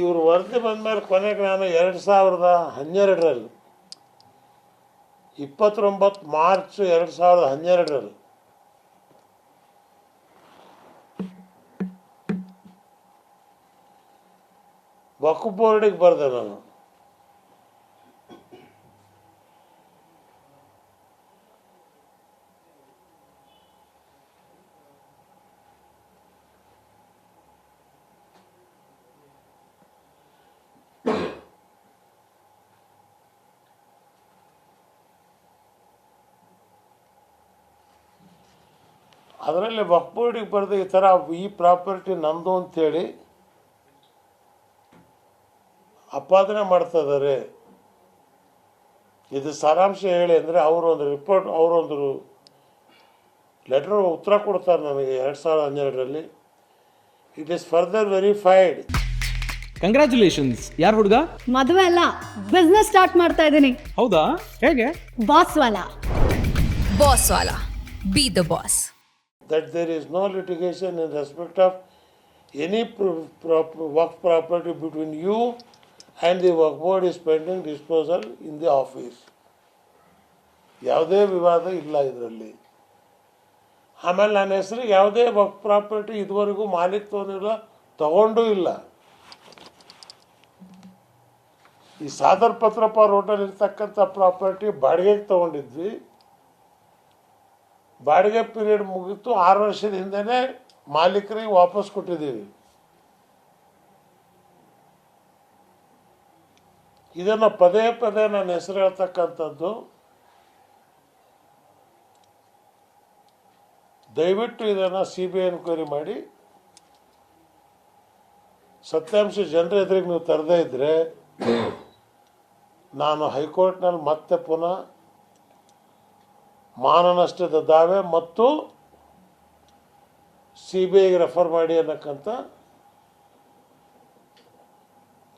ಇವರು ವರದಿ ಬಂದ್ಮೇಲೆ ಕೊನೆಗೆ ನಾನು ಎರಡು ಸಾವಿರದ ಹನ್ನೆರಡರಲ್ಲಿ, ಇಪ್ಪತ್ತೊಂಬತ್ತು ಮಾರ್ಚ್ ಎರಡು ಸಾವಿರದ ಹನ್ನೆರಡರಲ್ಲಿ. ವಕ್ಫ್ ಬೋರ್ಡಿಗೆ ಬರೆದೆ ನಾನು. ಅದರಲ್ಲಿ ವಕ್ಫ್ ಬೋರ್ಡಿಗೆ ಬರೆದು ಈ ಥರ ಈ ಪ್ರಾಪರ್ಟಿ ನಂದು ಅಂಥೇಳಿ ಅಪಾದನೆ ಮಾಡ್ತಾ ಇದ್ದಾರೆ. ಇದು ಸಾರಾಂಶ ಹೇಳಿ ಅಂದರೆ ಅವರೊಂದು ಒಂದು ರಿಪೋರ್ಟ್ ಅವರೊಂದು ಲೆಟರ್ ಉತ್ತರ ಕೊಡ್ತಾರೆ ನನಗೆ ಎರಡು ಸಾವಿರದ ಹನ್ನೆರಡರಲ್ಲಿ. It is further verified congratulations ಯಾರು ಹುಡುಗ? ಮದುವೆ ಅಲ್ಲ ಬಿಸ್ನೆಸ್ ಸ್ಟಾರ್ಟ್ ಮಾಡ್ತಾ ಇದ್ದೀನಿ. ಹೌದಾ? ಹೇಗೆ? ಬಾಸ್ ವಾಲಾ. Boss Vala. Be the boss that there is no litigation in respect of any pro- pro- work property between you and the work board is pending disposal in the office. ಯಾವುದೇ ವಿವಾದ ಇಲ್ಲ ಇದರಲ್ಲಿ ಆಮೇಲೆ ನನ್ನ ಹೆಸರಿಗೆ ಯಾವುದೇ ವರ್ಕ್ ಪ್ರಾಪರ್ಟಿ ಇದುವರೆಗೂ ಮಾಲೀಕತ್ವನಿಲ್ಲ ತಗೊಂಡೂ ಇಲ್ಲ ಈ ಸಾದರ್ ಪತ್ರಪ್ಪ ರೋಡಲ್ಲಿ ಇರ್ತಕ್ಕಂಥ ಪ್ರಾಪರ್ಟಿ ಬಾಡಿಗೆಗೆ ತಗೊಂಡಿದ್ವಿ ಬಾಡಿಗೆ ಪೀರಿಯಡ್ ಮುಗಿತು ಆರು ವರ್ಷದ ಹಿಂದೆನೇ ಮಾಲೀಕರಿಗೆ ವಾಪಸ್ ಕೊಟ್ಟಿದ್ದೀವಿ. ಇದನ್ನು ಪದೇ ಪದೇ ನನ್ನ ಹೆಸರು ಹೇಳ್ತಕ್ಕಂಥದ್ದು. ದಯವಿಟ್ಟು ಇದನ್ನು ಸಿ ಬಿ ಎನ್ಕ್ವೈರಿ ಮಾಡಿ. ಸತ್ಯಾಂಶ, ಜನರ ಎದುರಿಗೆ ನೀವು ತರದೇ ಇದ್ದರೆ ನಾನು ಹೈಕೋರ್ಟ್ನಲ್ಲಿ ಮತ್ತೆ ಪುನಃ ಮಾನನಷ್ಟದ ದಾವೆ ಮತ್ತು ಸಿ ಬಿ ಐಗೆ ರೆಫರ್ ಮಾಡಿ ಅನ್ನಕ್ಕಂಥ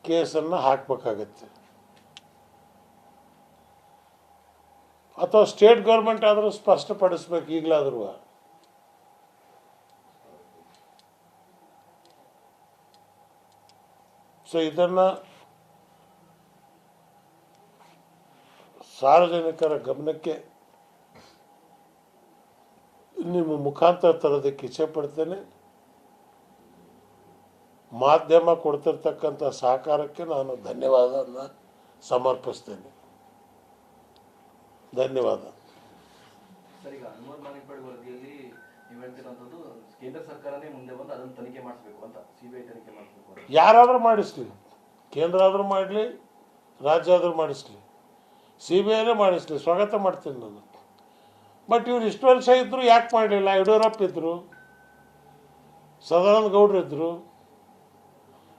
ಕೇಸನ್ನು ಹಾಕಬೇಕಾಗತ್ತೆ. ಅಥವಾ ಸ್ಟೇಟ್ ಗೌರ್ಮೆಂಟ್ ಆದರೂ ಸ್ಪಷ್ಟಪಡಿಸ್ಬೇಕು ಈಗಲಾದ್ರೂ. ಸೊ ಇದನ್ನು ಸಾರ್ವಜನಿಕರ ಗಮನಕ್ಕೆ ನಿಮ್ಮ ಮುಖಾಂತರ ತರೋದಕ್ಕೆ ಇಚ್ಛೆ ಪಡ್ತೇನೆ ಮಾಧ್ಯಮ ಕೊಡ್ತಿರ್ತಕ್ಕಂಥ ಸಹಕಾರಕ್ಕೆ ನಾನು ಧನ್ಯವಾದವನ್ನು ಸಮರ್ಪಿಸ್ತೇನೆ. ಧನ್ಯವಾದ. ಯಾರಾದರೂ ಮಾಡಿಸ್ಲಿ. ಕೇಂದ್ರ ಆದರೂ ಮಾಡಲಿ ರಾಜ್ಯ ಆದರೂ ಮಾಡಿಸ್ಲಿ. C B ಐನೇ ಮಾಡಿಸ್ಲಿ. ಸ್ವಾಗತ ಮಾಡ್ತೀನಿ ನಾನು. ಬಟ್ ಇವ್ರು ಇಷ್ಟು ವರ್ಷ ಇದ್ದರು ಯಾಕೆ ಮಾಡಲಿಲ್ಲ? ಯಡಿಯೂರಪ್ಪ ಇದ್ದರು ಸದಾನಂದ ಗೌಡ್ರು ಇದ್ದರು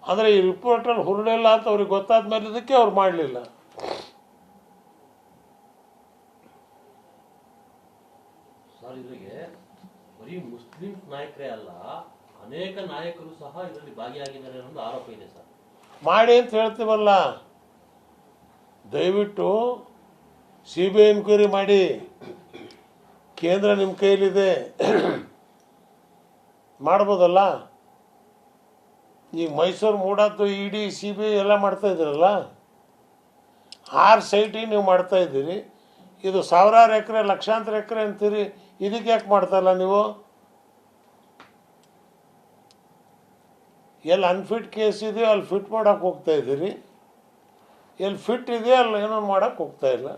ಅಂದರೆ ಈ ರಿಪೋರ್ಟಲ್ಲಿ ಹುರುಳಿಲ್ಲ ಅಂತ ಅವ್ರಿಗೆ ಗೊತ್ತಾದ ಮೇಲೆ ಇದಕ್ಕೆ ಅವ್ರು ಮಾಡಲಿಲ್ಲ. ಸರ್ ಇದರಿಗೆ ಬರೀ ಮುಸ್ಲಿಂ ನಾಯಕರೇ ಅಲ್ಲ ಅನೇಕ ನಾಯಕರು ಸಹ ಇದರಲ್ಲಿ ಭಾಗಿಯಾಗಿದ್ದಾರೆ ಅನ್ನೋದು ಆರೋಪ ಇದೆ ಸರ್. ಮಾಡಿ ಅಂತ ಹೇಳ್ತೀವಲ್ಲ? ದಯವಿಟ್ಟು ಸಿ ಬಿ ಐ ಎನ್ಕ್ವೈರಿ ಮಾಡಿ. ಕೇಂದ್ರ ನಿಮ್ಮ ಕೈಯಲ್ಲಿದೆ, ಮಾಡ್ಬೋದಲ್ಲ? ಈಗ ಮೈಸೂರು ಮೂಡಾತು ಡಿ, ಸಿ ಬಿ ಎಲ್ಲ ಮಾಡ್ತಾ ಇದ್ದೀರಲ್ಲ ಆರು ಸೈಟಿಗೆ ನೀವು ಮಾಡ್ತಾ ಇದ್ದೀರಿ. ಇದು ಸಾವಿರಾರು ಎಕರೆ, ಲಕ್ಷಾಂತರ ಎಕರೆ ಅಂತೀರಿ. ಇದಕ್ಕೆ ಯಾಕೆ ಮಾಡ್ತಾಯಿಲ್ಲ ನೀವು? ಎಲ್ಲಿ ಅನ್ಫಿಟ್ ಕೇಸ್ ಇದೆಯೋ ಅಲ್ಲಿ ಫಿಟ್ ಮಾಡೋಕೆ ಹೋಗ್ತಾ ಇದ್ದೀರಿ. ಎಲ್ಲಿ ಫಿಟ್ ಇದೆಯೋ ಅಲ್ಲಿ ಏನೋ ಮಾಡೋಕೆ ಹೋಗ್ತಾ ಇಲ್ಲ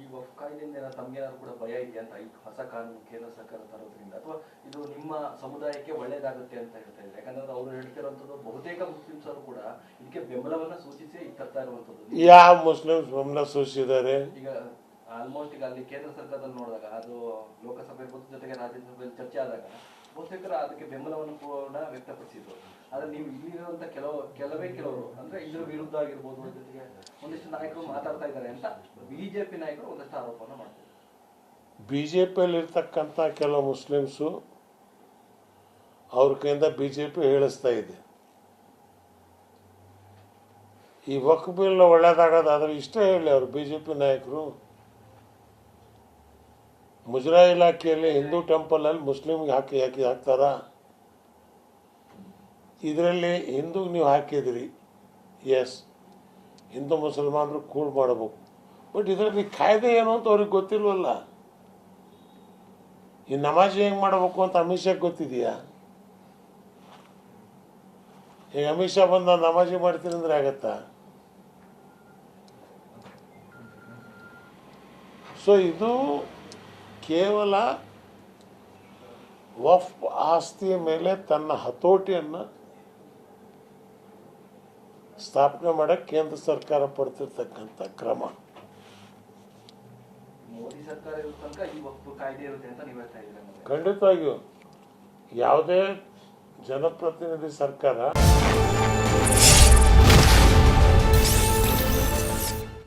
ಈ ವಫ್ ಕಾಯ್ದೆಯಿಂದ ಏನಾದ್ರು ತಮ್ಗೆ ಏನಾದ್ರು ಕೂಡ ಭಯ ಇದೆಯಾ ಅಂತ? ಈ ಹೊಸ ಕಾನೂನು ಕೇಂದ್ರ ಸರ್ಕಾರ ತರೋದ್ರಿಂದ ಅಥವಾ ಇದು ನಿಮ್ಮ ಸಮುದಾಯಕ್ಕೆ ಒಳ್ಳೇದಾಗುತ್ತೆ ಅಂತ ಹೇಳ್ತಾ ಇದ್ದಾರೆ. ಯಾಕಂದ್ರೆ ಅವರು ಹೇಳ್ತಿರುವಂತದ್ದು ಬಹುತೇಕ ಮುಸ್ಲಿಮ್ಸರು ಕೂಡ ಇದಕ್ಕೆ ಬೆಂಬಲವನ್ನ ಸೂಚಿಸಿ ಈಗ ತರ್ತಾ ಇರುವಂತದ್ದು ಯಾವ ಮುಸ್ಲಿಮ್ಸ್ ಬೆಂಬಲ ಸೂಚಿಸಿದ್ದಾರೆ? ಈಗ ಆಲ್ಮೋಸ್ಟ್ ಈಗ ಅಲ್ಲಿ ಕೇಂದ್ರ ಸರ್ಕಾರದಲ್ಲಿ ನೋಡಿದಾಗ ಅದು ಲೋಕಸಭೆ ಜೊತೆಗೆ ರಾಜ್ಯಸಭೆಯಲ್ಲಿ ಚರ್ಚೆ ಆದಾಗ ಬಹುತೇಕರು ಅದಕ್ಕೆ ಬೆಂಬಲವನ್ನು ಕೂಡ ವ್ಯಕ್ತಪಡಿಸಿದ್ರು. ಆದ್ರೆ ನೀವು ಇಲ್ಲಿರುವಂತ ಕೆಲವು, ಕೆಲವೇ ಕೆಲವರು, ಅಂದ್ರೆ ಇದ್ರ ವಿರುದ್ಧ ಆಗಿರ್ಬೋದು ಜೊತೆಗೆ ಒಂದಿಷ್ಟು ನಾಯಕರು ಮಾತಾಡ್ತಾ ಇದ್ದಾರೆ ಅಂತ ಬಿಜೆಪಿ ನಾಯಕರು ಒಂದಷ್ಟು ಆರೋಪವನ್ನು ಮಾಡ್ತಾರೆ ಬಿ ಜೆ ಪಿಯಲ್ಲಿ ಇರ್ತಕ್ಕಂಥ ಕೆಲವು ಮುಸ್ಲಿಮ್ಸು ಅವ್ರ ಕೈಯಿಂದ ಬಿ ಜೆ ಪಿ ಹೇಳಿಸ್ತಾ ಇದೆ. ಈ ವಕ್ ಬಿಲ್ ಒಳ್ಳೇದಾಗೋದಾದ್ರೆ ಇಷ್ಟೇ ಹೇಳಿ ಅವರು ಬಿ ಜೆ ಪಿ ನಾಯಕರು. ಮುಜರಾಯಿ ಇಲಾಖೆಯಲ್ಲಿ ಹಿಂದೂ ಟೆಂಪಲಲ್ಲಿ ಮುಸ್ಲಿಮ್ಗೆ ಹಾಕಿ ಹಾಕಿ ಹಾಕ್ತಾರಾ? ಇದರಲ್ಲಿ ಹಿಂದೂಗೆ ನೀವು ಹಾಕಿದ್ರಿ. ಎಸ್ ಹಿಂದೂ ಮುಸಲ್ಮಾನರು ಕೂಡ್ ಮಾಡಬೇಕು. ಬಟ್ ಇದರಲ್ಲಿ ಕಾಯ್ದೆ ಏನು ಅಂತ ಅವ್ರಿಗೆ ಗೊತ್ತಿಲ್ವಲ್ಲ? ಈ ನಮಾಜ್ ಹೆಂಗೆ ಮಾಡಬೇಕು ಅಂತ ಅಮಿತ್ ಶಾ ಗೊತ್ತಿದೆಯಾ? ಈಗ ಅಮಿತ್ ಶಾ ಬಂದು ನಮಾಜಿ ಮಾಡ್ತೀನಿ ಅಂದ್ರೆ ಆಗತ್ತಾ? ಸೊ ಇದು ಕೇವಲ ವಫ್ ಆಸ್ತಿಯ ಮೇಲೆ ತನ್ನ ಹತೋಟಿಯನ್ನು ಸ್ಥಾಪನೆ ಮಾಡಕ್ಕೆ ಕೇಂದ್ರ ಸರ್ಕಾರ ಪಡ್ತಿರ್ತಕ್ಕಂಥ ಕ್ರಮ. ಖಂಡಿತವಾಗಿಯೂ. ಯಾವುದೇ ಜನಪ್ರತಿನಿಧಿ ಸರ್ಕಾರ